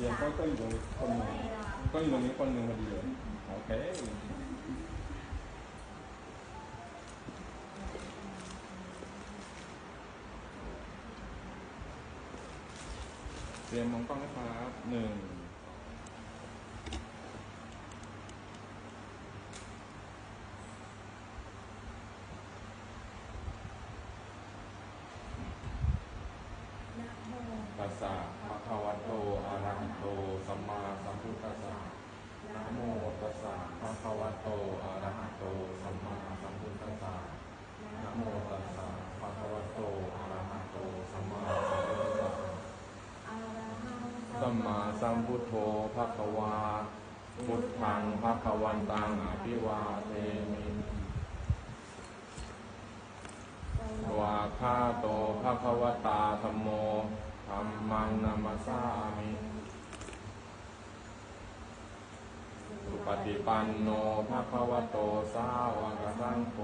เรียนก็ก็อยู่ตรงนี้คนหนึ่งก็อยู่ตรงนี้คนหนึ่งพอดีเลยโอเคเตรียมมองกล้องนะครับหนึ่งภะคะวะโตอะระหะโตสัมมาสัมพุทธัสสะนะโมตัสสะภะคะวะโตอะระหะโตสัมมาสัมพุทธัสสะนะโมตัสสะภะคะวะโตอะระหะ มมาสัมพุทโธภะคะวา พุทธังภะคะวันตังอภิวาเทมิวาคาโตภะคะวตาธัมโมธัมมังนัมสสามิสุปฏิปันโนภะคะวโตสาวกสังโฆ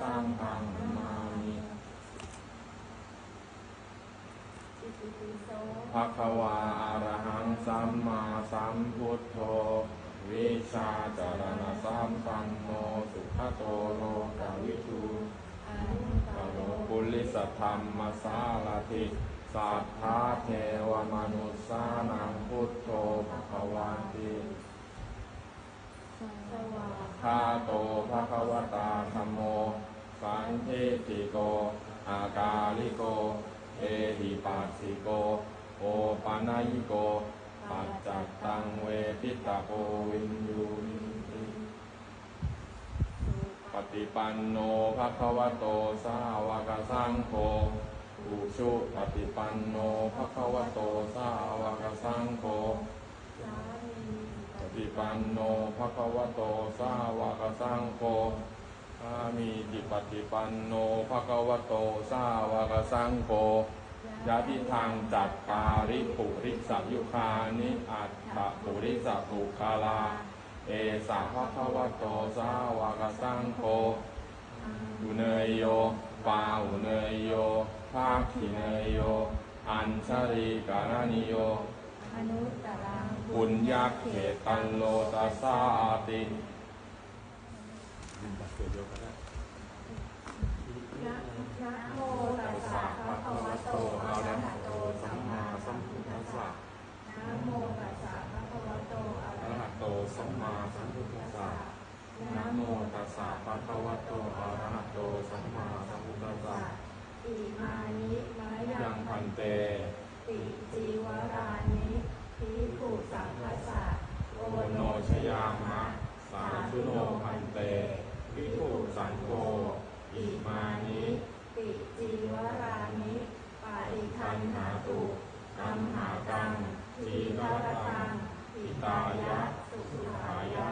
สังฆังนามามิ ภะคะวาอะรหังสัมมาสัมพุทโธ วิชาจารณะสัมปันโนสุขโตโลกวิทูกโลปุริสธรรมสารติสัทธาเทวมนุสานังพุทโธภะคะวันติคาโตภะคะวตาธัมโม สันเทติโก อากาลิโก เอหิปัสสิโก โอปานายิโก ปัจจัตตังเวทิตาโกวินยูนิติปฏิปันโนภะคะวะโตสาวกสังโฆอุชุปฏิปันโนภะคะวะโตสาวกสังโฆปฏิปันโนภะคะวะโตสาวกสังโฆามีติปฏิปันโนภะคะวะโตสาวกสังโฆยะทิทางจัตตาริปุริสัยุคานิอัตถปุริสัตุคาลา เอสะภะคะวะโตสาวกสังโฆอุเนยโยปาอุเนยโยภาคิเนยโย อัญชริการนิโยอนุตตรังปุญญาเขตันโลตัสสาติ นะนะโมตัสสะภะคะวะโตอะระหะโตสัมมาสัมพุทธัสสะนะโมตัสสะภะคะวะโตอะ อะ ระ ระ หะ หะโตสัมมาสัมพุทธัสสะนะโมตัสสะภะคะวะโตอะระหะโตสัมมาสัมพุทธัสสะ อิมานิมะยั ยัง งพันเต ติจีวรานิภิกขุสังฆสสะโอ โอโน โน ชยามะ สาธุโนพันเตวิภูสันโฆอิมานิ ติจีวรานิปาริคันหาตุกัมหากังทีฆรตังอิ ตายะ สุขายะ